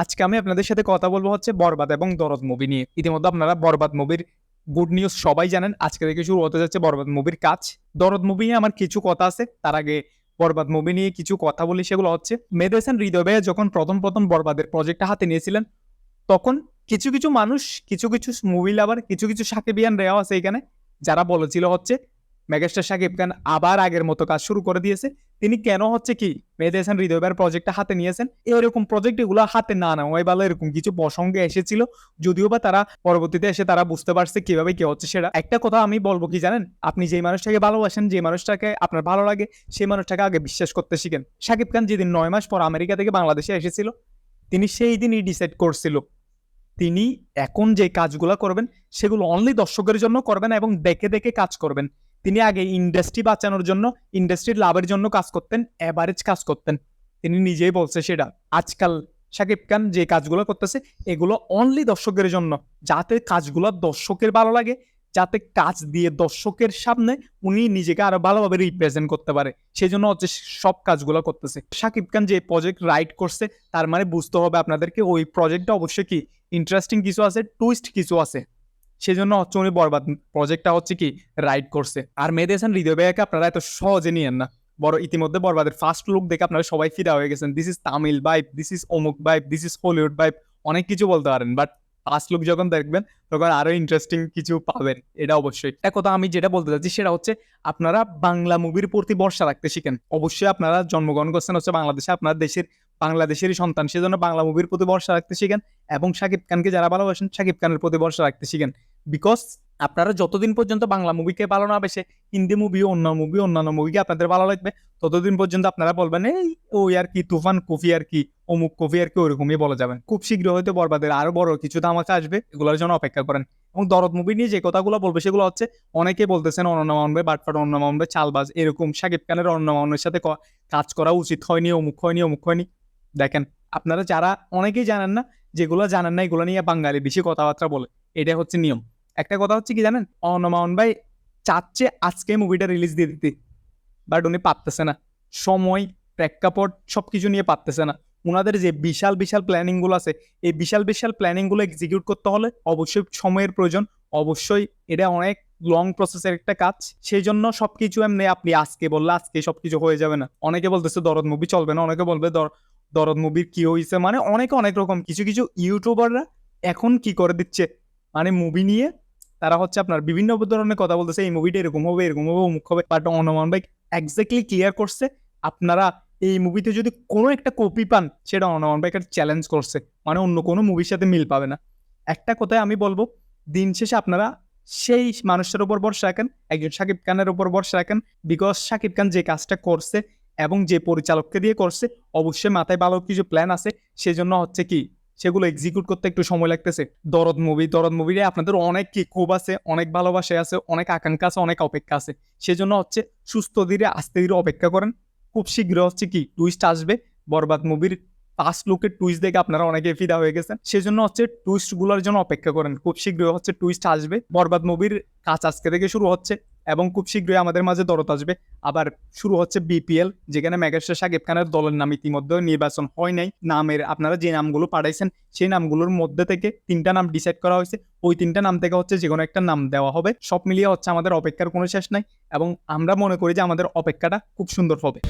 আজকে আমি আপনাদের সাথে কথা বলব হচ্ছে বরবাদ এবং দরদ মুভি নিয়ে। ইতিমধ্যে আপনারা বরবাদ মুভির গুড নিউজ সবাই জানেন। আজকে থেকে শুরু হতে যাচ্ছে বরবাদ মুভির কাজ। দরদ মুভি নিয়ে আমার কিছু কথা আছে। তার আগে বরবাদ মুভি নিয়ে কিছু কথা বলি, সেগুলো হচ্ছে মেহেদি হাসান হৃদয় ভাইয়া যখন প্রথম প্রথম বরবাদের প্রজেক্টটা হাতে নিয়েছিলেন, তখন কিছু কিছু মানুষ, কিছু কিছু মুভি লাভার কিছু কিছু সাকিবিয়ান রেওয়া আছে এখানে, যারা বলেছিল হচ্ছে মেগাস্টার সাকিব খান আবার আগের মতো কাজ শুরু করে দিয়েছে। তিনি কেন হচ্ছে কি, মেহেদি হাসান হৃদয় প্রজেক্টটা হাতে নিয়েছেন? এরকম প্রজেক্ট এগুলো হাতে না নেওয়াই ভালো, এরকম কিছু প্রসঙ্গে এসেছিল। যদিও বা তারা পরবর্তীতে এসে তারা বুঝতে পারছে কীভাবে কি হচ্ছে সেটা। একটা কথা আমি বলব কি জানেন? আপনি যেই মানুষটাকে ভালোবাসেন যে মানুষটাকে আপনার ভালো লাগে, সেই মানুষটাকে আগে বিশ্বাস করতে শিখেন। সাকিব খান যেদিন নয় মাস পর আমেরিকা থেকে বাংলাদেশে এসেছিল, তিনি সেই দিনই ডিসাইড করছিল। তিনি এখন যে কাজগুলো করবেন, সেগুলো অনলি দর্শকের জন্য করবেন এবং দেখে দেখে কাজ করবেন। তিনি আগে ইন্ডাস্ট্রি বাঁচানোর জন্য ইন্ডাস্ট্রির লাভের জন্য কাজ করতেন অ্যাভারেজ কাজ করতেন। তিনি নিজেই বলছে সেটা। আজকাল শাকিব খান যে কাজগুলো করতেছে, এগুলো অনলি দর্শকের জন্য। যাতে কাজগুলো দর্শকের ভালো লাগে, যাতে কাজ দিয়ে দর্শকের সামনে উনি নিজেকে আরও ভালোভাবে রিপ্রেজেন্ট করতে পারে। সেই জন্য হচ্ছে সব কাজগুলো করতেছে। শাকিব খান যে প্রজেক্ট রাইট করছে, তার মানে বুঝতে হবে আপনাদেরকে, ওই প্রজেক্টটা অবশ্যই কি? ইন্টারেস্টিং কিছু আছে টুইস্ট কিছু আছে। সেজন্য হচ্ছে বরবাদ। প্রজেক্টটা হচ্ছে কি রাইড করছে। আর মেহেদি হাসান হৃদয় ভাইয়াকে আপনারা এত সহজে নিয়েন না। বড় ইতিমধ্যে বরবাদের ফার্স্ট লুক দেখে আপনারা সবাই ফিরা হয়ে গেছেন। This is Tamil vibe this is অমুক vibe this is Hollywood vibe অনেক কিছু বলতে পারেন। বাট ফার্স্ট লুক যখন দেখবেন, তখন আরও ইন্টারেস্টিং কিছু পাবেন। এটা অবশ্যই। একটা কথা আমি যেটা বলতে চাচ্ছি, সেটা হচ্ছে আপনারা বাংলা মুভির প্রতি ভরসা রাখতে শিখেন। অবশ্যই আপনারা জন্মগ্রহণ করছেন হচ্ছে বাংলাদেশে। আপনার দেশের বাংলাদেশেরই সন্তান। সেজন্য বাংলা মুভির প্রতি ভরসা রাখতে শিখেন এবং শাকিব খানকে যারা ভালোবাসেন, শাকিব খানের প্রতি ভরসা রাখতে শিখেন। বিকজ আপনারা যতদিন পর্যন্ত বাংলা মুভিকে ভালো না বেশে হিন্দি মুভি অন্য মুভি অন্যান্য মুভিকে আপনাদের ভালো লাগবে, ততদিন পর্যন্ত আপনারা বলবেন, এই ওই আর কি, তুফান কফি আর কি, অমুক কফি আর কি ওরকমই বলা যাবেন খুব শীঘ্র হয়তো বরবাদের আরও বড় কিছু ধামাকা আসবে, এগুলোর জন্য অপেক্ষা করেন। এবং দরদ মুভি নিয়ে যে কথাগুলো বলবে, সেগুলো হচ্ছে, অনেকে বলতেছেন অনন্য মানবে বাটফাট অন্য মানবে চালবাজ, এরকম শাকিব খানের অন্য মানবের সাথে কাজ করা উচিত হয়নি, অমুক হয়নি অমুক হয়নি। দেখেন, আপনারা যারা অনেকেই জানেন না, যেগুলো জানেন না, এগুলো নিয়ে বাঙালি বেশি কথাবার্তা বলে। এটা হচ্ছে নিয়ম। একটা কথা হচ্ছে কি জানেন? অনমায়ন ভাই চাচ্ছে আজকে মুভিটা রিলিজ দিয়ে দিতে বাট উনি পারতেছে না। সময়, প্রেক্ষাপট সব কিছু নিয়ে পারতেছে না। ওনাদের যে বিশাল বিশাল প্ল্যানিংগুলো আছে, এই বিশাল বিশাল প্ল্যানিংগুলো এক্সিকিউট করতে হলে অবশ্যই সময়ের প্রয়োজন। অবশ্যই এটা অনেক লং প্রসেসের একটা কাজ। সেই জন্য সবকিছু এমনি আপনি আজকে বললে আজকে সবকিছু হয়ে যাবে না। অনেকে বলতেছে দরদ মুভি চলবে না, অনেকে বলবে দর- দরদ মুভির কি হয়েছে মানে অনেক অনেক রকম। কিছু কিছু ইউটিউবাররা এখন কি করে দিচ্ছে? মানে মুভি নিয়ে তারা হচ্ছে আপনার বিভিন্ন ধরনের কথা বলতেছে, এই মুভিটা এরকম হবে এরকম হবে, অমুক হবে। বাট অনুমান ভাই এক্স্যাক্টলি ক্লিয়ার করছে, আপনারা এই মুভিতে যদি কোনো একটা কপি পান, সেটা অনুমান ভাই একটা চ্যালেঞ্জ করছে। মানে অন্য কোনো মুভির সাথে মিল পাবে না। একটা কথায় আমি বলব, দিন শেষে আপনারা সেই মানুষটার উপর ভরসা রাখেন, একজন শাকিব খানের উপর ভরসা রাখেন বিকজ শাকিব খান যে কাজটা করছে এবং যে পরিচালককে দিয়ে করছে, অবশ্যই মাথায় ভালো কিছু প্ল্যান আছে। সেজন্য হচ্ছে কি, সেগুলো এক্সিকিউট করতে একটু সময় লাগতেছে। দরদ মুভি দরদ মুভিরে আপনাদের অনেক কি ক্ষোভ আছে, অনেক ভালোবাসা আছে, অনেক আকাঙ্ক্ষা আছে, অনেক অপেক্ষা আছে। সেজন্য হচ্ছে সুস্থ ধীরে, আস্তে ধীরে অপেক্ষা করেন। খুব শীঘ্র হচ্ছে কি টুইস্ট আসবে। বরবাদ মুভির ফার্স্ট লুকের টুইস্ট দেখে আপনারা অনেকে ফিদা হয়ে গেছেন। সেজন্য হচ্ছে টুইস্টগুলোর জন্য অপেক্ষা করেন। খুব শীঘ্র হচ্ছে টুইস্ট আসবে। বরবাদ মুভির কাজ আজকে থেকে শুরু হচ্ছে। এবং খুব শীঘ্রই আমাদের মাঝে দরদ আসবে। আবার শুরু হচ্ছে বিপিএল যেখানে মেগাস্টার সাকিব খানের দলের নাম ইতিমধ্যে নির্বাচন হয় নাই। নামের আপনারা যে নামগুলো পাঠাইছেন, সেই নামগুলোর মধ্যে থেকে তিনটা নাম ডিসাইড করা হয়েছে। ওই তিনটা নাম থেকে হচ্ছে যে কোনো একটা নাম দেওয়া হবে। সব মিলিয়ে হচ্ছে আমাদের অপেক্ষার কোনো শেষ নাই এবং আমরা মনে করি যে আমাদের অপেক্ষাটা খুব সুন্দর হবে।